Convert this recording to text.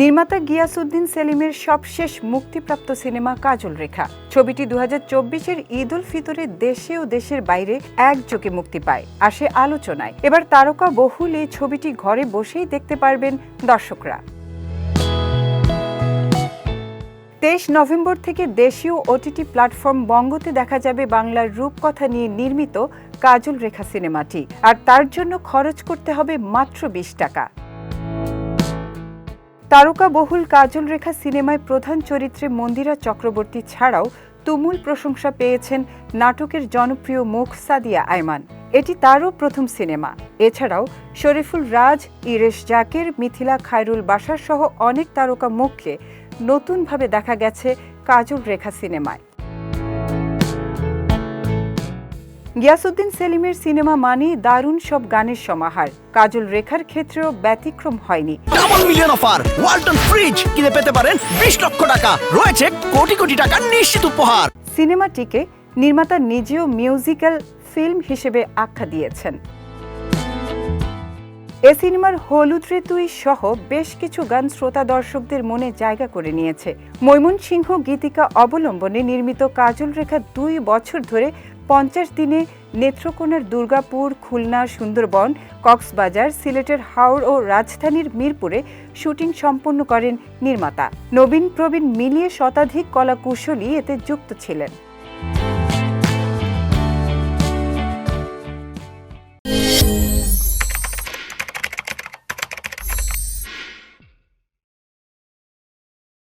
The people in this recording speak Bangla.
নির্মাতা গিয়াসউদ্দিন সেলিমের সবশেষ মুক্তিপ্রাপ্ত সিনেমা কাজল রেখা। ছবিটি দু হাজার চব্বিশের ঈদ উল ফিতরে দেশে ও দেশের বাইরে একযোগে মুক্তি পায়। আসে আলোচনায়। এবার তারকা বহুল এই ছবিটি ঘরে বসেই দেখতে পারবেন দর্শকরা। তেইশ নভেম্বর থেকে দেশীয় ওটিটি প্ল্যাটফর্ম বঙ্গতে দেখা যাবে বাংলার রূপকথা নিয়ে নির্মিত কাজল রেখা সিনেমাটি। আর তার জন্য খরচ করতে হবে মাত্র বিশ টাকা। তারকা বহুল কাজল রেখা সিনেমায় প্রধান চরিত্রে মন্দিরা চক্রবর্তী ছাড়াও তুমুল প্রশংসা পেয়েছেন নাটকের জনপ্রিয় মুখ সাদিয়া আয়মান। এটি তারও প্রথম সিনেমা। এছাড়াও শরীফুল রাজ, ইরেশ জাকের, মিথিলা খায়রুল বাসার সহ অনেক তারকা মুখকে নতুনভাবে দেখা গেছে কাজল রেখা সিনেমায়। গিয়াসুদ্দিন সেলিমের সিনেমা মানে দারুণ সব গানের সমাহার। কাজল রেখার ক্ষেত্রেও ব্যতিক্রম হয়নি। Double million offer Walton fridge কিনে পেতে পারেন বিশ লক্ষ টাকা। রয়েছে কোটি কোটি টাকার নিশ্চিত উপহার। সিনেমাটিকে নির্মাতা নিজেও মিউজিক্যাল ফিল্ম হিসেবে আখ্যা দিয়েছেন। এ সিনেমার হলুদ ঋতুই সহ বেশ কিছু গান শ্রোতা দর্শকদের মনে জায়গা করে নিয়েছে। ময়মনসিংহ গীতিকা অবলম্বনে নির্মিত কাজল রেখা দুই বছর ধরে পঞ্চাশ দিনে নেত্রকোনার দুর্গাপুর, খুলনা, সুন্দরবন, কক্সবাজার, সিলেটের হাওড় ও রাজধানীর মিরপুরে শুটিং সম্পন্ন করেন নির্মাতা। নবীন প্রবীণ মিলিয়ে শতাধিক কলাকুশলী এতে যুক্ত ছিলেন।